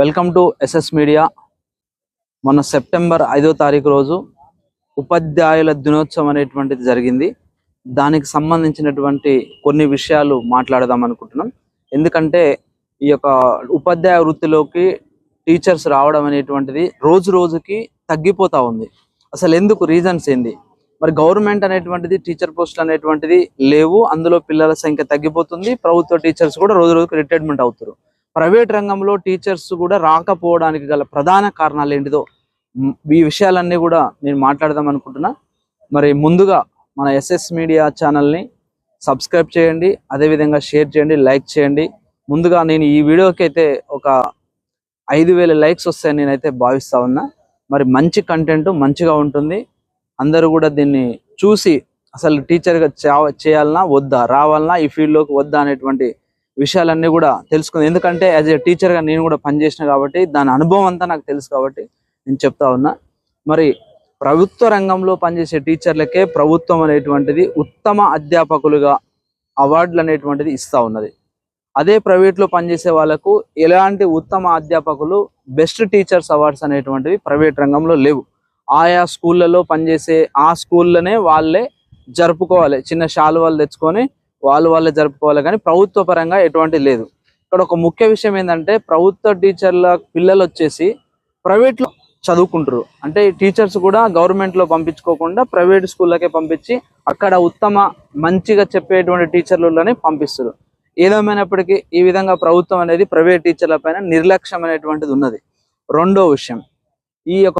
Welcome to SS media. మొన్న September ఐదో తారీఖు రోజు ఉపాధ్యాయుల దినోత్సవం అనేటువంటిది జరిగింది. దానికి సంబంధించినటువంటి కొన్ని విషయాలు మాట్లాడదాం అనుకుంటున్నాం. ఎందుకంటే ఈ యొక్క ఉపాధ్యాయ వృత్తిలోకి టీచర్స్ రావడం అనేటువంటిది రోజు రోజుకి తగ్గిపోతా ఉంది. అసలు ఎందుకు? రీజన్స్ ఏంది? మరి గవర్నమెంట్ అనేటువంటిది టీచర్ పోస్టులు అనేటువంటిది లేవు. అందులో పిల్లల సంఖ్య తగ్గిపోతుంది. ప్రభుత్వ టీచర్స్ కూడా రోజు రోజుకి రిటైర్మెంట్ అవుతారు ప్రైవేట్ రంగంలో టీచర్స్ కూడా రాకపోవడానికి గల ప్రధాన కారణాలు ఏంటిదో ఈ విషయాలన్నీ కూడా నేను మాట్లాడదాం అనుకుంటున్నా. మరి ముందుగా మన ఎస్ఎస్ మీడియా ఛానల్ని సబ్స్క్రైబ్ చేయండి అదేవిధంగా షేర్ చేయండి లైక్ చేయండి. ముందుగా నేను ఈ వీడియోకి అయితే ఒక ఐదు వేల లైక్స్ వస్తాయని నేనైతే భావిస్తా ఉన్నా. మరి మంచి కంటెంట్ మంచిగా ఉంటుంది. అందరూ కూడా దీన్ని చూసి అసలు టీచర్గా చేయాలన్నా వద్దా రావాలన్నా ఈ ఫీల్డ్లోకి వద్దా అనేటువంటి విషయాలన్నీ కూడా తెలుసుకుంది. ఎందుకంటే యాజ్ ఏ టీచర్గా నేను కూడా పనిచేసిన కాబట్టి దాని అనుభవం అంతా నాకు తెలుసు కాబట్టి నేను చెప్తా ఉన్నా. మరి ప్రభుత్వ రంగంలో పనిచేసే టీచర్లకే ప్రభుత్వం అనేటువంటిది ఉత్తమ అధ్యాపకులుగా అవార్డులు అనేటువంటిది ఇస్తా ఉన్నది. అదే ప్రైవేట్లో పనిచేసే వాళ్ళకు ఎలాంటి ఉత్తమ అధ్యాపకులు బెస్ట్ టీచర్స్ అవార్డ్స్ అనేటువంటివి ప్రైవేట్ రంగంలో లేవు. ఆయా స్కూళ్ళలో పనిచేసే ఆ స్కూళ్ళనే వాళ్ళే జరుపుకోవాలి. చిన్న శాలువాలు తెచ్చుకొని వాళ్ళు వాళ్ళే జరుపుకోవాలి కానీ ప్రభుత్వ పరంగా ఎటువంటి లేదు. ఇక్కడ ఒక ముఖ్య విషయం ఏంటంటే ప్రభుత్వ టీచర్ల పిల్లలు వచ్చేసి ప్రైవేట్లో చదువుకుంటారు అంటే టీచర్స్ కూడా గవర్నమెంట్లో పంపించుకోకుండా ప్రైవేట్ స్కూళ్ళకే పంపించి అక్కడ ఉత్తమ మంచిగా చెప్పేటువంటి టీచర్లలోనే పంపిస్తారు ఏదేమైనప్పటికీ ఈ విధంగా ప్రభుత్వం అనేది ప్రైవేట్ టీచర్ల పైన నిర్లక్ష్యం అనేటువంటిది ఉన్నది. రెండో విషయం. ఈ యొక్క